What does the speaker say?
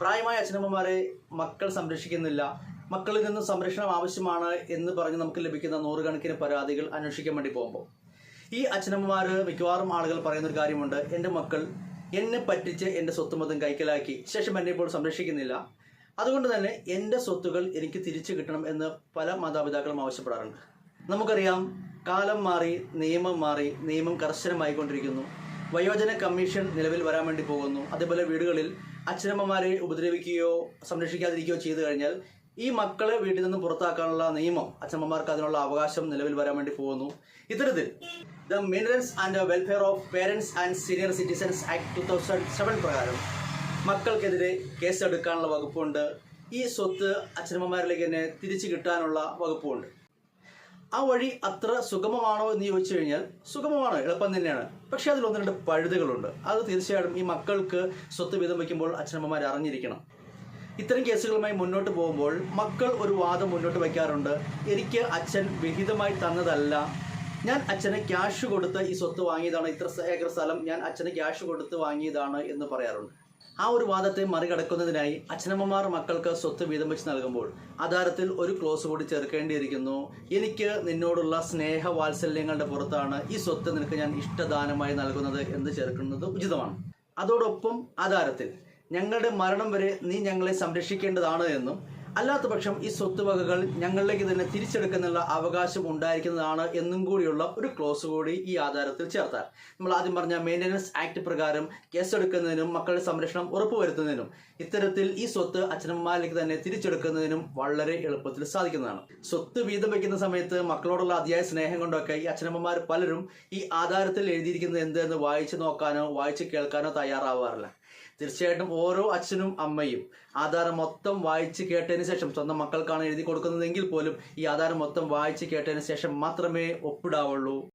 പ്രായമായ അച്ഛനമ്മമാരെ മക്കൾ സംരക്ഷിക്കുന്നില്ല. മക്കളിൽ നിന്ന് സംരക്ഷണം ആവശ്യമാണ് എന്ന് പറഞ്ഞ് നമുക്ക് ലഭിക്കുന്ന നൂറുകണക്കിന് പരാതികൾ അന്വേഷിക്കാൻ വേണ്ടി പോകുമ്പോൾ. ഈ അച്ഛനമ്മമാർ മിക്കവാറും ആളുകൾ പറയുന്നൊരു കാര്യമുണ്ട്. എന്റെ മക്കൾ എന്നെ പറ്റിച്ച് എന്റെ സ്വത്തുമതം കൈക്കലാക്കി. ശേഷം എന്നെ ഇപ്പോൾ സംരക്ഷിക്കുന്നില്ല. അതുകൊണ്ട് തന്നെ എന്റെ സ്വത്തുകൾ എനിക്ക് തിരിച്ചു കിട്ടണം എന്ന് പല മാതാപിതാക്കളും ആവശ്യപ്പെടാറുണ്ട്. നമുക്കറിയാം കാലം മാറി നിയമം മാറി നിയമം കർശനമായിക്കൊണ്ടിരിക്കുന്നു. വയോജന കമ്മീഷൻ നിലവിൽ വരാൻ വേണ്ടി പോകുന്നു. അതേപോലെ വീടുകളിൽ അച്ഛനമ്മമാരെ ഉപദ്രവിക്കുകയോ സംരക്ഷിക്കാതിരിക്കുകയോ ചെയ്തു കഴിഞ്ഞാൽ ഈ മക്കളെ വീട്ടിൽ നിന്ന് പുറത്താക്കാനുള്ള നിയമം അച്ഛനമ്മമാർക്ക് അതിനുള്ള അവകാശം നിലവിൽ വരാൻ വേണ്ടി പോകുന്നു. ഇത്തരത്തിൽ the maintenance and welfare of parents and senior citizens act two thousand seven പ്രകാരം മക്കൾക്കെതിരെ കേസെടുക്കാനുള്ള വകുപ്പുണ്ട്. ഈ സ്വത്ത് അച്ഛനമ്മമാരിലേക്ക് തന്നെ തിരിച്ചു കിട്ടാനുള്ള വകുപ്പുണ്ട്. ആ വഴി അത്ര സുഗമമാണോ എന്ന് ചോദിച്ചു കഴിഞ്ഞാൽ സുഗമമാണ് എളുപ്പം തന്നെയാണ്. പക്ഷേ അതിൽ ഒന്ന് രണ്ട് പഴുതുകളുണ്ട്. അത് തീർച്ചയായിട്ടും ഈ മക്കൾക്ക് സ്വത്ത് വീതം വയ്ക്കുമ്പോൾ അച്ഛനമ്മമാർ അറിഞ്ഞിരിക്കണം. ഇത്തരം കേസുകളുമായി മുന്നോട്ട് പോകുമ്പോൾ മക്കൾ ഒരു വാദം മുന്നോട്ട് വയ്ക്കാറുണ്ട്. എനിക്ക് അച്ഛൻ വിഹിതമായി തന്നതല്ല. ഞാൻ അച്ഛന് ക്യാഷ് കൊടുത്ത് ഈ സ്വത്ത് വാങ്ങിയതാണ്. ഇത്ര ഏക്കർ സ്ഥലം ഞാൻ അച്ഛന് ക്യാഷ് കൊടുത്ത് വാങ്ങിയതാണ് എന്ന് പറയാറുണ്ട്. ആ ഒരു വാദത്തെ മറികടക്കുന്നതിനായി അച്ഛനമ്മമാർ മക്കൾക്ക് സ്വത്ത് വീതം വെച്ച് നൽകുമ്പോൾ ആധാരത്തിൽ ഒരു ക്ലോസ് കൂടി ചേർക്കേണ്ടിയിരിക്കുന്നു. എനിക്ക് നിന്നോടുള്ള സ്നേഹ വാത്സല്യങ്ങളുടെ പുറത്താണ് ഈ സ്വത്ത് നിനക്ക് ഞാൻ ഇഷ്ടദാനമായി നൽകുന്നത് എന്ന് ചേർക്കുന്നത് ഉചിതമാണ്. അതോടൊപ്പം ആധാരത്തിൽ ഞങ്ങളുടെ മരണം വരെ നീ ഞങ്ങളെ സംരക്ഷിക്കേണ്ടതാണ് എന്നും അല്ലാത്ത പക്ഷം ഈ സ്വത്തുവകകൾ ഞങ്ങളിലേക്ക് തന്നെ തിരിച്ചെടുക്കുന്നുള്ള അവകാശം ഉണ്ടായിരിക്കുന്നതാണ് എന്നും കൂടിയുള്ള ഒരു ക്ലോസ് കൂടി ഈ ആധാരത്തിൽ ചേർത്താൽ. നമ്മൾ ആദ്യം പറഞ്ഞ മെയിന്റനൻസ് ആക്ട് പ്രകാരം കേസെടുക്കുന്നതിനും മക്കളുടെ സംരക്ഷണം ഉറപ്പുവരുത്തുന്നതിനും ഇത്തരത്തിൽ ഈ സ്വത്ത് അച്ഛനമ്മമാരിലേക്ക് തന്നെ തിരിച്ചെടുക്കുന്നതിനും വളരെ എളുപ്പത്തിൽ സാധിക്കുന്നതാണ്. സ്വത്ത് വീതം വയ്ക്കുന്ന സമയത്ത് മക്കളോടുള്ള അതിയായ സ്നേഹം കൊണ്ടൊക്കെ ഈ അച്ഛനമ്മമാർ പലരും ഈ ആധാരത്തിൽ എഴുതിയിരിക്കുന്നത് എന്തെന്ന് വായിച്ചു നോക്കാനോ വായിച്ച് കേൾക്കാനോ തയ്യാറാവാറില്ല. തീർച്ചയായിട്ടും ഓരോ അച്ഛനും അമ്മയും ആധാരം മൊത്തം വായിച്ച് കേട്ടതിന് ശേഷം സ്വന്തം മക്കൾക്കാണ് എഴുതി കൊടുക്കുന്നതെങ്കിൽ പോലും ഈ ആധാരം മൊത്തം വായിച്ച് കേട്ടതിന് ശേഷം മാത്രമേ ഒപ്പിടാവുള്ളൂ.